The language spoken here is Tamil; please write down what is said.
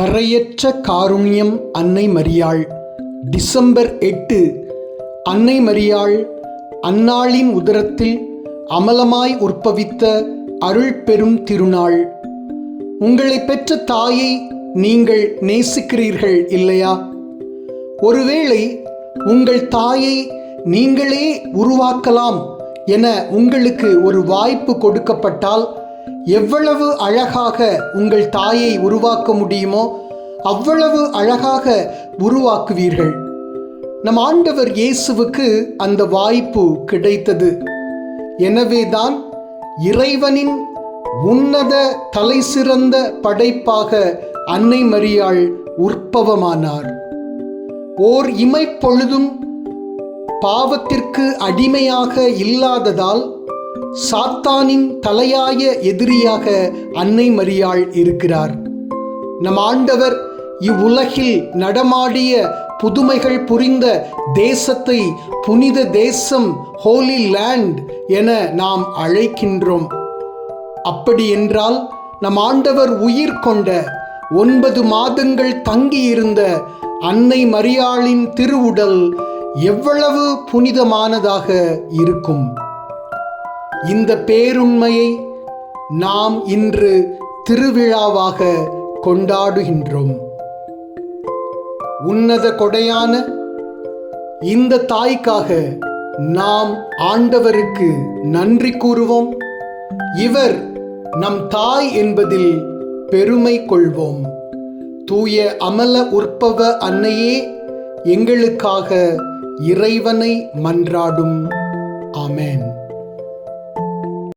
கரையற்ற காருண்யம் அன்னை மரியாள். டிசம்பர் எட்டு அன்னை மரியாள் அன்னாளின் உதரத்தில் அமலமாய் உற்பவித்த அருள் பெரும் திருநாள். உங்களை பெற்ற தாயை நீங்கள் நேசிக்கிறீர்கள் இல்லையா? ஒருவேளை உங்கள் தாயை நீங்களே உருவாக்கலாம் என உங்களுக்கு ஒரு வாய்ப்பு கொடுக்கப்பட்டால் எவ்வளவு அழகாக உங்கள் தாயை உருவாக்க முடியுமோ அவ்வளவு அழகாக உருவாக்குவீர்கள். நம் ஆண்டவர் இயேசுவுக்கு அந்த வாய்ப்பு கிடைத்தது. எனவேதான் இறைவனின் உன்னத தலை சிறந்த படைப்பாக அன்னை மரியாள் உற்பவமானார். ஓர் இமைப்பொழுதும் பாவத்திற்கு அடிமையாக இல்லாததால் சாத்தானின் தலையாய எதிரியாக அன்னை மரியாள் இருக்கிறார். நம் ஆண்டவர் இவ்வுலகில் நடமாடிய புதுமைகள் புரிந்த தேசத்தை புனித தேசம் ஹோலி லேண்ட் என நாம் அழைக்கின்றோம். அப்படி என்றால் நம் ஆண்டவர் உயிர் கொண்ட ஒன்பது மாதங்கள் தங்கியிருந்த அன்னை மரியாளின் திருவுடல் எவ்வளவு புனிதமானதாக இருக்கும்? இந்த பேருண்மையை நாம் இன்று திருவிழாவாக கொண்டாடுகின்றோம். உன்னத கொடையான இந்த தாய்க்காக நாம் ஆண்டவருக்கு நன்றி கூறுவோம். இவர் நம் தாய் என்பதில் பெருமை கொள்வோம். தூய அமல உற்பவ அன்னையே எங்களுக்காக இறைவனை மன்றாடும். ஆமேன்.